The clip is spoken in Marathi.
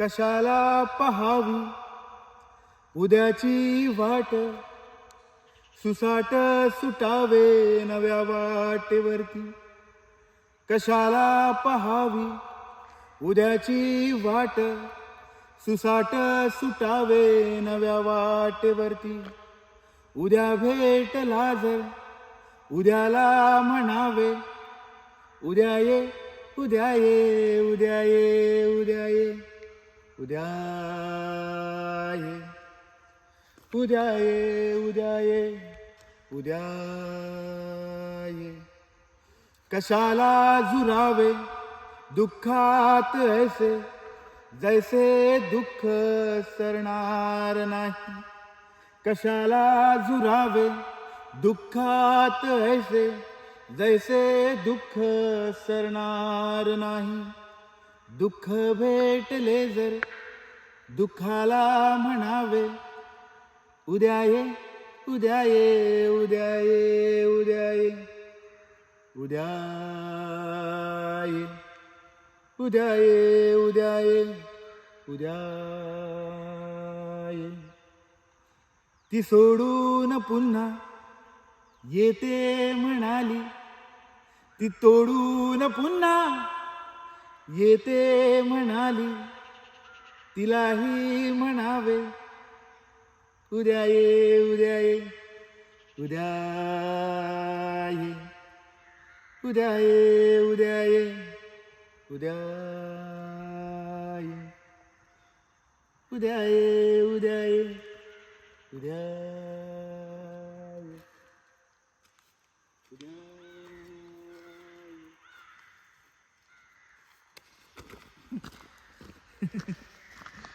कशाला पहावी? उद्याची वाट सुसाट सुटावे नव्या वाटेवरती. कशाला पहावी? उद्याची वाट सुसाट सुटावे नव्या वाटेवरती. उद्या भेटला जर उद्याला म्हणावे उद्या ये उद्या ये उद्या ये उद्या ये. उद्या ये उद्या ये उद्या ये उद्या ये कशाला जुरावे दुःखात ऐसे जैसे दुःख सरणार नाही. कशाला जुरावे दुःखात ऐसे जैसे दुःख सरणार नाही. दुःख भेटले जर दुःखाला म्हणावे उद्या ये उद्या ये उद्या ये उद्या ये उद्या ये उद्या ये उद्या ये उद्या ये. ती सोडून पुन्हा येते म्हणाली ती तोडून पुन्हा येते म्हणाली तिलाही म्हणावे उद्या ये उद्या ये उद्या ये उद्या ये उद्या ये उद्या ये उद्या ये उद्या ये उद्या ये. उद्या Ha ha ha.